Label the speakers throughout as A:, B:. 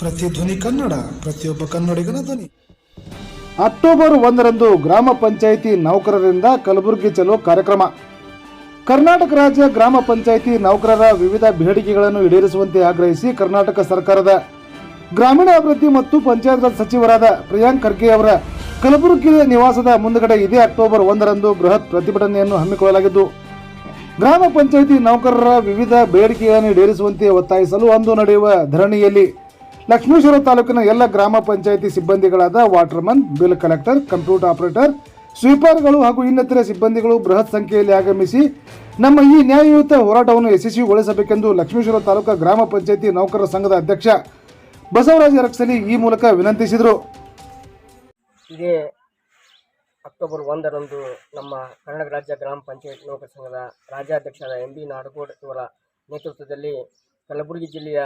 A: ಪ್ರತಿಧ್ವನಿ ಕನ್ನಡ, ಪ್ರತಿಯೊಬ್ಬ ಕನ್ನಡಿಗನ ಧ್ವನಿ.
B: ಅಕ್ಟೋಬರ್ ಒಂದರಂದು ಗ್ರಾಮ ಪಂಚಾಯಿತಿ ನೌಕರರಿಂದ ಕಲಬುರಗಿ ಚಲೋ ಕಾರ್ಯಕ್ರಮ. ಕರ್ನಾಟಕ ರಾಜ್ಯ ಗ್ರಾಮ ಪಂಚಾಯಿತಿ ನೌಕರರ ವಿವಿಧ ಬೇಡಿಕೆಗಳನ್ನು ಈಡೇರಿಸುವಂತೆ ಆಗ್ರಹಿಸಿ ಕರ್ನಾಟಕ ಸರ್ಕಾರದ ಗ್ರಾಮೀಣಾಭಿವೃದ್ಧಿ ಮತ್ತು ಪಂಚಾಯತ್ ರಾಜ್ ಸಚಿವರಾದ ಪ್ರಿಯಾಂಕ್ ಖರ್ಗೆ ಅವರ ಕಲಬುರಗಿ ನಿವಾಸದ ಮುಂದುಗಡೆ ಇದೇ ಅಕ್ಟೋಬರ್ ಒಂದರಂದು ಬೃಹತ್ ಪ್ರತಿಭಟನೆಯನ್ನು ಹಮ್ಮಿಕೊಳ್ಳಲಾಗಿದ್ದು, ಗ್ರಾಮ ಪಂಚಾಯಿತಿ ನೌಕರರ ವಿವಿಧ ಬೇಡಿಕೆಗಳನ್ನು ಈಡೇರಿಸುವಂತೆ ಒತ್ತಾಯಿಸಲು ಅಂದು ನಡೆಯುವ ಧರಣಿಯಲ್ಲಿ ಲಕ್ಷ್ಮೀಶ್ವರ ತಾಲೂಕಿನ ಎಲ್ಲ ಗ್ರಾಮ panchayat ಸಿಬ್ಬಂದಿಗಳಾದ waterman, bill collector, computer operator, ಸ್ವೀಪರ್ಗಳು ಹಾಗೂ ಇನ್ನಿತರ ಸಿಬ್ಬಂದಿಗಳು ಬೃಹತ್ ಸಂಖ್ಯೆಯಲ್ಲಿ ಆಗಮಿಸಿ ನಮ್ಮ ಈ ನ್ಯಾಯಯುತ ಹೋರಾಟವನ್ನು ಯಶಸ್ವಿಗೊಳಿಸಬೇಕೆಂದು ಲಕ್ಷ್ಮೀಶ್ವರ ತಾಲೂಕು ಗ್ರಾಮ ಪಂಚಾಯಿತಿ ನೌಕರರ ಸಂಘದ ಅಧ್ಯಕ್ಷ ಬಸವರಾಜ ರಕ್ಷಲಿ ಈ ಮೂಲಕ ವಿನಂತಿಸಿದರು.
C: ಇದೇ ಅಕ್ಟೋಬರ್ ಒಂದರಂದು ನಮ್ಮ ಕರ್ನಾಟಕ ರಾಜ್ಯ ಗ್ರಾಮ ಪಂಚಾಯತ್ ನೌಕರ ಸಂಘದ ರಾಜ್ಯಾಧ್ಯಕ್ಷರಾದ ಎಂ ಬಿ ನಾಡಗೋಡ್ ಇವರ ನೇತೃತ್ವದಲ್ಲಿ ಕಲಬುರಗಿ ಜಿಲ್ಲೆಯ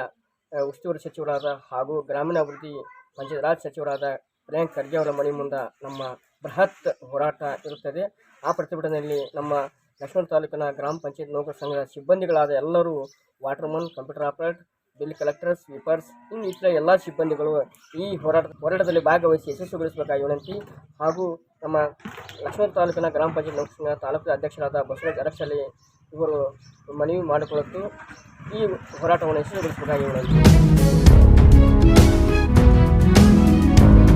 C: ಉಸ್ತುವಾರಿ ಸಚಿವರಾದ ಹಾಗೂ ಗ್ರಾಮೀಣಾಭಿವೃದ್ಧಿ ಪಂಚಾಯತ್ ರಾಜ್ ಸಚಿವರಾದ ಪ್ರಿಯಾಂಕ್ ಖರ್ಗೆ ಅವರ ಮನೆ ಮುಂದೆ ನಮ್ಮ ಬೃಹತ್ ಹೋರಾಟ ಇರುತ್ತದೆ. ಆ ಪ್ರತಿಭಟನೆಯಲ್ಲಿ ನಮ್ಮ ಲಕ್ಷ್ಮಣ ತಾಲೂಕಿನ ಗ್ರಾಮ ಪಂಚಾಯತ್ ನೌಕರ ಸಂಘದ ಸಿಬ್ಬಂದಿಗಳಾದ ಎಲ್ಲರೂ waterman, computer operate bill collector, sweepers, ಇನ್ನು ಇತರ ಎಲ್ಲ ಸಿಬ್ಬಂದಿಗಳು ಈ ಹೋರಾಟ, ಹೋರಾಟದಲ್ಲಿ ಭಾಗವಹಿಸಿ ಯಶಸ್ವಿಗೊಳಿಸಬೇಕಾಗಿ ವಿನಂತಿ ಹಾಗೂ ನಮ್ಮ ಲಕ್ಷ್ಮಣ ತಾಲೂಕಿನ ಗ್ರಾಮ ಪಂಚಾಯತ್ ನೌಕರ ಸಂಘ ತಾಲೂಕು ಅಧ್ಯಕ್ಷರಾದ ಬಸವರಾಜ್ ಅರಕ್ಷಲಿ ಇವರು ಮನವಿ ಮಾಡಿಕೊಳ್ಳುತ್ತು. ಈ ಹೋರಾಟವನ್ನು ಯಶಸ್ವಿಗೊಳಿಸಬೇಕಾಗಿ ವಿನಂತಿ